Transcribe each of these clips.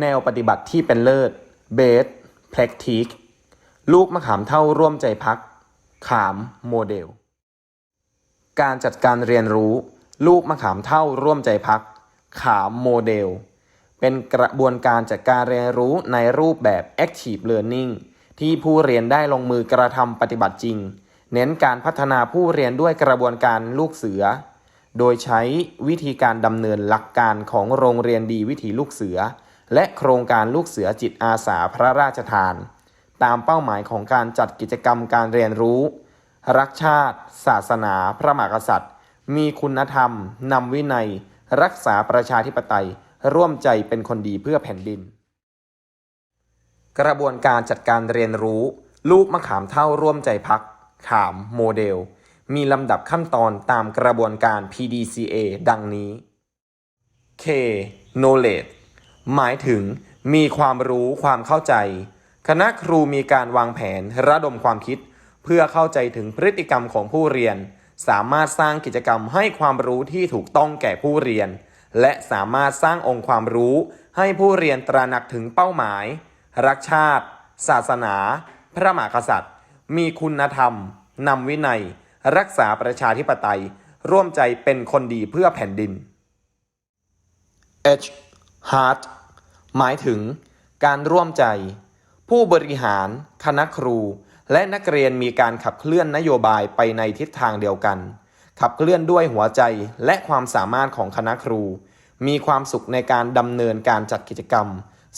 แนวปฏิบัติที่เป็นเลิศเบสเพล็กทีกลูกมะขามเท่าร่วมใจพัก ขามโมเดล การจัดการเรียนรู้ ลูกมะขามเท่าร่วมใจพัก ขามโมเดล เป็นกระบวนการจัดการเรียนรู้ในรูปแบบ Active Learning ที่ผู้เรียนได้ลงมือกระทำปฏิบัติจริง เน้นการพัฒนาผู้เรียนด้วยกระบวนการลูกเสือ โดยใช้วิธีการดำเนินหลักการของโรงเรียนดีวิถีลูกเสือ และโครงการลูกเสือจิตอาสาพระราชทาน ตามเป้าหมายของการจัดกิจกรรมการเรียนรู้ รักชาติ ศาสนา พระมหากษัตริย์ มีคุณธรรม นำวินัย รักษาประชาธิปไตย ร่วมใจเป็นคนดีเพื่อแผ่นดิน กระบวนการจัดการเรียนรู้ ลูกมะขามเท่าร่วมใจพัก ขาม โมเดล มีลำดับขั้นตอนตามกระบวนการ PDCA ดังนี้ K knowledge หมายถึงมีความรู้ความเข้าใจ คณะครูมีการวางแผนระดมความคิด เพื่อเข้าใจถึงพฤติกรรมของผู้เรียน สามารถสร้างกิจกรรมให้ความรู้ที่ถูกต้องแก่ผู้เรียน และสามารถสร้างองค์ความรู้ ให้ผู้เรียนตระหนักถึงเป้าหมาย รักชาติ ศาสนา พระมหากษัตริย์ มีคุณธรรมนำวินัย รักษาประชาธิปไตย ร่วมใจเป็นคนดีเพื่อแผ่นดิน H Heart หมายถึงการร่วมใจ ผู้บริหาร คณะครู และนักเรียนมีการขับเคลื่อนนโยบายไปในทิศทางเดียวกัน ขับเคลื่อนด้วยหัวใจและความสามารถของคณะครู มีความสุขในการดำเนินการจัดกิจกรรม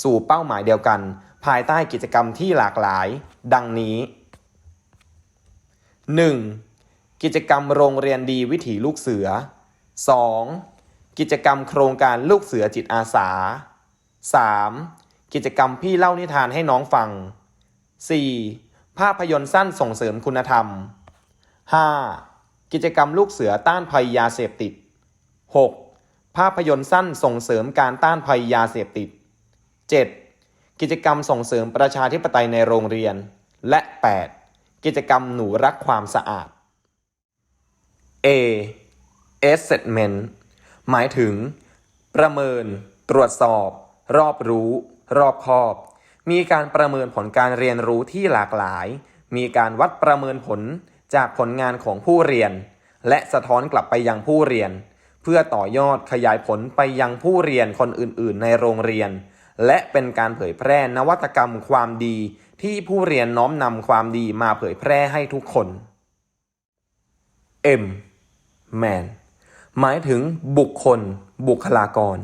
สู่เป้าหมายเดียวกัน ภายใต้กิจกรรมที่หลากหลาย ดังนี้ 1. กิจกรรมโรงเรียนดีวิถีลูกเสือ 2. กิจกรรมโครงการลูกเสือจิตอาสา 3. กิจกรรมพี่เล่านิทานให้น้องฟัง 4. ภาพยนตร์สั้นส่งเสริมคุณธรรม 5. กิจกรรมลูกเสือต้านภัยยาเสพติด 6. ภาพยนตร์สั้นส่งเสริมการต้านภัยยาเสพติด 7. กิจกรรมส่งเสริมประชาธิปไตยในโรงเรียน และ 8. กิจกรรมหนูรักความสะอาด A assessment หมายถึ ง ประเมิน ตรวจสอบ รอบรู้ รอบคอบ มีการประเมินผลการเรียนรู้ที่หลากหลาย มีการวัดประเมินผลจากผลงานของผู้เรียน และสะท้อนกลับไปยังผู้เรียน เพื่อต่อยอดขยายผลไปยังผู้เรียนคนอื่น ๆ ในโรงเรียน และเป็นการเผยแพร่นวัตกรรมความดี ที่ผู้เรียนน้อมนำความดีมาเผยแพร่ให้ทุกคน M man หมายถึงบุคคล บุคลากร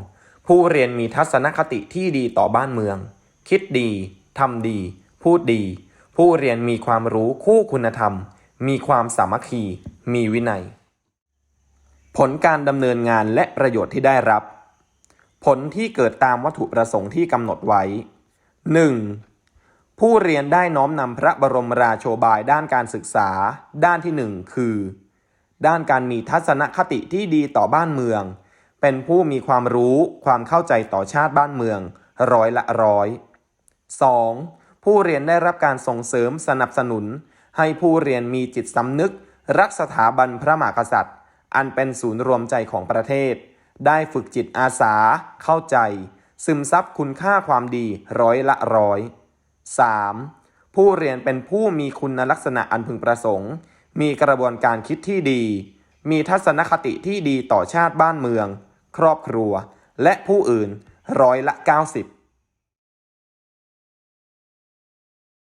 ผู้เรียนมีทัศนคติที่ดีต่อบ้านเมือง คิดดีทำดี พูดดี ผู้เรียนมีความรู้คู่คุณธรรม มีความสามัคคี มีวินัย ผลการดำเนินงานและประโยชน์ที่ได้รับ ผลที่เกิดตามวัตถุประสงค์ที่กำหนดไว้ 1. ผู้เรียนได้น้อมนำพระบรมราโชบายด้านการศึกษา ด้านที่ 1 คือ ด้านการมีทัศนคติที่ดีต่อบ้านเมือง เป็นผู้มีความรู้ความเข้าใจต่อชาติบ้านเมือง ร้อยละร้อย 2. ผู้เรียนได้รับการส่งเสริมสนับสนุน ให้ผู้เรียนมีจิตสำนึก รักสถาบันพระมหากษัตริย์ อันเป็นศูนย์รวมใจของประเทศ ได้ฝึกจิตอาสา เข้าใจ ซึมซับคุณค่าความดีร้อยละร้อย 3. ผู้เรียนเป็นผู้มีคุณลักษณะอันพึงประสงค์ มีกระบวนการคิดที่ดี มีทัศนคติที่ดีต่อชาติบ้านเมือง ครอบครัว และผู้อื่นร้อยละ 90